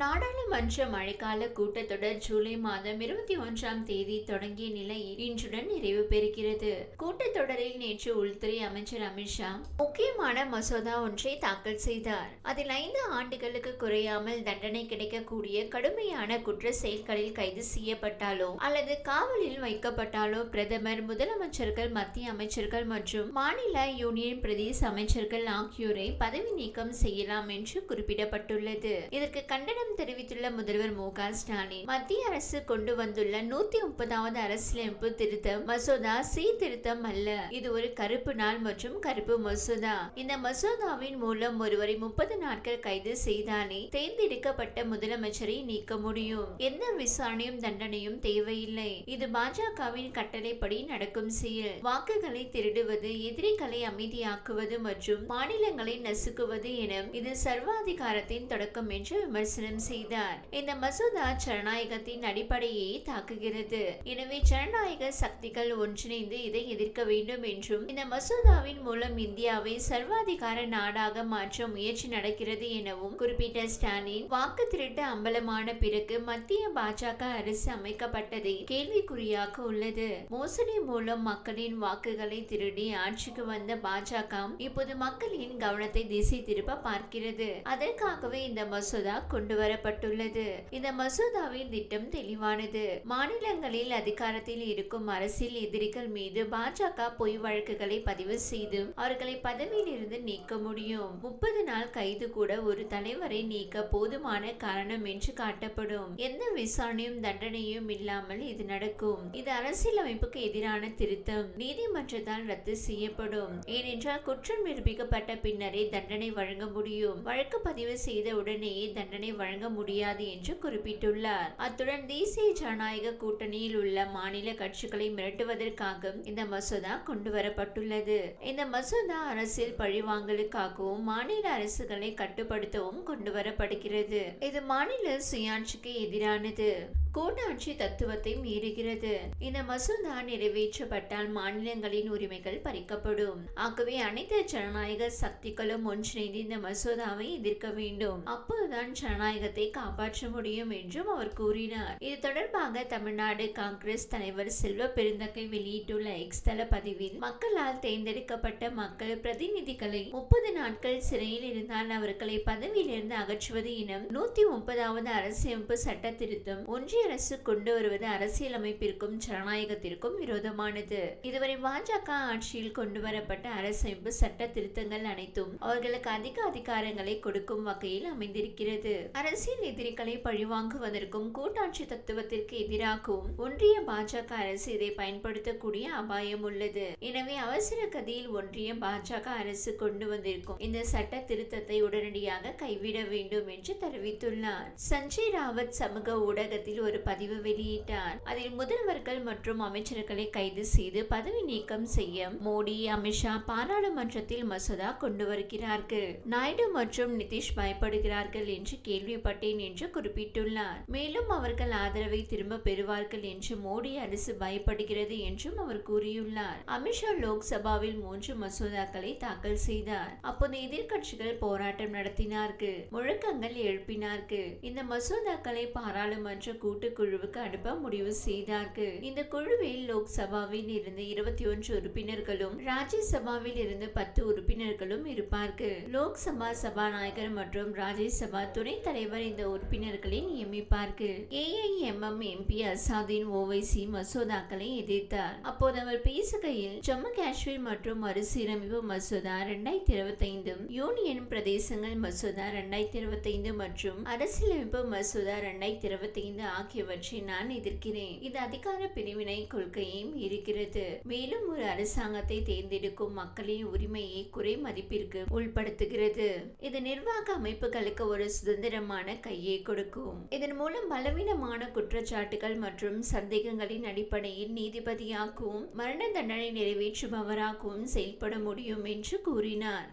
நாடாளுமன்ற மழைக்கால கூட்டத்தொடர் ஜூலை மாதம் இருபத்தி ஒன்றாம் தேதி தொடங்கிய நிலையில் இன்றுடன் நிறைவு பெறுகிறது. கூட்டத்தொடரில் நேற்று உள்துறை அமைச்சர் அமித்ஷா முக்கியமான மசோதா ஒன்றை தாக்கல் செய்தார். அதில் ஐந்து ஆண்டுகளுக்கு குறையாமல் தண்டனை கிடைக்கக்கூடிய கடுமையான குற்ற செயல்களில் கைது செய்யப்பட்டாலோ அல்லது காவலில் வைக்கப்பட்டாலோ பிரதமர் முதலமைச்சர்கள் மத்திய அமைச்சர்கள் மற்றும் மாநில யூனியன் பிரதேச அமைச்சர்கள் ஆகியோரை பதவி நீக்கம் செய்யலாம் என்று குறிப்பிடப்பட்டுள்ளது. இதற்கு கண்டனம் தெரிவித்துள்ள முதல்வர் மு க ஸ்டாலின் மத்திய அரசு கொண்டு வந்துள்ள நூத்தி முப்பதாவது அரசியலமைப்பு திருத்தம் மசோதா சீர்திருத்தம் அல்ல. இது ஒரு கருப்பு நாள் மற்றும் கருப்பு மசோதா. இந்த மசோதாவின் மூலம் ஒருவரை முப்பது நாட்கள் கைது செய்தாலே தேர்ந்தெடுக்கப்பட்ட முதலமைச்சரை நீக்க முடியும். எந்த விசாரணையும் தண்டனையும் தேவையில்லை. இது பாஜகவின் கட்டளைப்படி நடக்கும் செயல். வாக்குகளை திருடுவது எதிரிகளை அமைதியாக்குவது மற்றும் மாநிலங்களை நசுக்குவது என இது சர்வாதிகாரத்தின் தொடக்கம் என்று விமர்சனம் செய்தார். இந்த மசோதா ஜனநாயகத்தின் அடிப்படையை தாக்குகிறது. எனவே ஜனநாயக சக்திகள் ஒன்றிணைந்து இதை எதிர்க்க வேண்டும் என்றும் இந்த மசோதாவின் மூலம் இந்தியாவை சர்வாதிகார நாடாக மாற்ற முயற்சி நடக்கிறது எனவும் குறிப்பிட்ட ஸ்டாலின் வாக்கு திருட்டு அம்பலமான பிறகு மத்திய பாஜக அரசு அமைக்கப்பட்டதை கேள்விக்குறியாக உள்ளது. மோசடி மூலம் மக்களின் வாக்குகளை திருடி ஆட்சிக்கு வந்த பாஜக இப்போது மக்களின் கவனத்தை திசை திருப்ப பார்க்கிறது. அதற்காகவே இந்த மசோதா கொண்டு வரப்பட்டுள்ளது. இந்த மசோதாவின் திட்டம் தெளிவானது. மாநிலங்களில் அதிகாரத்தில் இருக்கும் அரசியல் எதிரிகள் மீது பாஜக பொய் வழக்குகளை பதிவு செய்து அவர்களை பதவியில் இருந்து நீக்க முடியும். முப்பது நாள் கைது கூட ஒரு தலைவரை நீக்க போதுமான காரணம் என்று காட்டப்படும். எந்த விசாரணையும் தண்டனையும் இல்லாமல் இது நடக்கும். இது அரசியலமைப்புக்கு எதிரான திருத்தம். நீதிமன்றத்தால் ரத்து செய்யப்படும். ஏனென்றால் குற்றம் நிரூபிக்கப்பட்ட பின்னரே தண்டனை வழங்க முடியும். வழக்கு பதிவு செய்த உடனேயே தண்டனை வழங்க முடியாது என்று குறிப்பிட்டுள்ளார். அத்துடன் தேசிய ஜனநாயக கூட்டணியில் உள்ள மாநில கட்சிகளை மிரட்டுவதற்காக இந்த மசோதா கொண்டு வரப்பட்டுள்ளது இந்த மசோதா அரசியல் பழிவாங்கலுக்காகவும் மாநில அரசுகளை கட்டுப்படுத்தவும் கொண்டு வரப்படுகிறது இது மாநில சுயாட்சிக்கு எதிரானது. கூட்டாட்சி தத்துவத்தை மீறுகிறது. இந்த மசோதா நிறைவேற்றப்பட்டால் மாநிலங்களின் உரிமைகள் பறிக்கப்படும். ஆகவே அனைத்து ஜனநாயக சக்திகளும் ஒன்றிணைந்து இந்த மசோதாவை எதிர்க்க வேண்டும். அப்போதுதான் ஜனநாயகத்தை காப்பாற்ற முடியும் என்றும் அவர் கூறினார். இது தொடர்பாக தமிழ்நாடு காங்கிரஸ் தலைவர் செல்வ பெருந்தகை வெளியிட்டுள்ள எக்ஸ் தள பதிவில் மக்களால் தேர்ந்தெடுக்கப்பட்ட மக்கள் பிரதிநிதிகளை முப்பது நாட்கள் சிறையில் இருந்தால் அவர்களை பதவியிலிருந்து அகற்றுவது இனம் நூத்தி முப்பதாவது அரசியமைப்பு சட்ட திருத்தம் ஒன்றிய அரசு கொண்டு வருவது அரசியலமைப்பிற்கும் ஜனநாயகத்திற்கும் விரோதமானது. இதுவரை பாஜக ஆட்சியில் கொண்டு வரப்பட்ட அரசமைப்பு சட்ட திருத்தங்கள் அனைத்தும் அவர்களுக்கு அதிக அதிகாரங்களை கொடுக்கும் வகையில் அமைந்திருக்கிறது. அரசியல் எதிரிகளை பழிவாங்குவதற்கும் கூட்டாட்சி தத்துவத்திற்கு எதிராகவும் ஒன்றிய பாஜக அரசு இதை பயன்படுத்தக்கூடிய அபாயம் உள்ளது. எனவே அவசர கதியில் ஒன்றிய பாஜக அரசு கொண்டு வந்திருக்கும் இந்த சட்ட திருத்தத்தை உடனடியாக கைவிட வேண்டும் என்று தெரிவித்துள்ளார். சஞ்சய் ராவத் சமூக ஊடகத்தில் ஒரு பதிவு வெளியிட்டார். அதில் முதல்வர்கள் மற்றும் அமைச்சர்களை கைது செய்து பதவி நீக்கம் செய்ய மோடி அமித்ஷா பாராளுமன்றத்தில் மசோதா கொண்டு வருகிறார்கள். நாயுடு மற்றும் நிதிஷ் பயப்படுகிறார்கள் என்று கேள்விப்பட்டேன் என்று குறிப்பிட்டுள்ளார். மேலும் அவர்கள் ஆதரவை திரும்ப பெறுவார்கள் என்று மோடி அரசு பயப்படுகிறது என்றும் அவர் கூறியுள்ளார். அமித்ஷா லோக்சபாவில் மூன்று மசோதாக்களை தாக்கல் செய்தார். அப்போது எதிர்க்கட்சிகள் போராட்டம் நடத்தினார்கள். முழக்கங்கள் எழுப்பினார்கள். இந்த மசோதாக்களை பாராளுமன்ற கூட்டுக்குழுவுக்கு அனுப்ப முடிவு செய்தார்கள். இந்த குழுவில் லோக்சபாவில் இருந்து இருபத்தி ஒன்று உறுப்பினர்களும் ராஜ்யசபாவில் இருந்து பத்து உறுப்பினர்களும் இருப்பார்கள். லோக்சபா சபாநாயகர் மற்றும் ராஜ்யசபா துணைத் தலைவர் இந்த உறுப்பினர்களை நியமிப்பார்கள். ஏஐஎம்எம் எம்பி அசாதீன் ஓவைசி மசோதாக்களை எதிர்த்தார். அப்போது அவர் பேசுகையில் ஜம்மு காஷ்மீர் மற்றும் மறுசீரமைப்பு மசோதா இரண்டாயிரத்தி இருபத்தி ஐந்து யூனியன் பிரதேசங்கள் மசோதா இரண்டாயிரத்தி இருபத்தி ஐந்து மற்றும் அரசியலமைப்பு மசோதா இரண்டாயிரத்தி இருபத்தி ஐந்து ஆகியவற்றை நான் எதிர்க்கிறேன். இது அதிகார பிரிவினை கொள்கையையும் இருக்கிறது. மேலும் ஒரு அரசாங்கத்தை தேர்ந்தெடுக்கும் மக்களின் உரிமையை குறை மதிப்பிற்கு உள்படுத்துகிறது. இது நிர்வாக அமைப்புகளுக்கு ஒரு சுதந்திரமான கையை கொடுக்கும். இதன் மூலம் பலவீனமான குற்றச்சாட்டுகள் மற்றும் சந்தேகங்களின் அடிப்படையில் நீதிபதியாகவும் மரண தண்டனை நிறைவேற்றுபவராகவும் செயல்பட முடியும் என்று கூறினார்.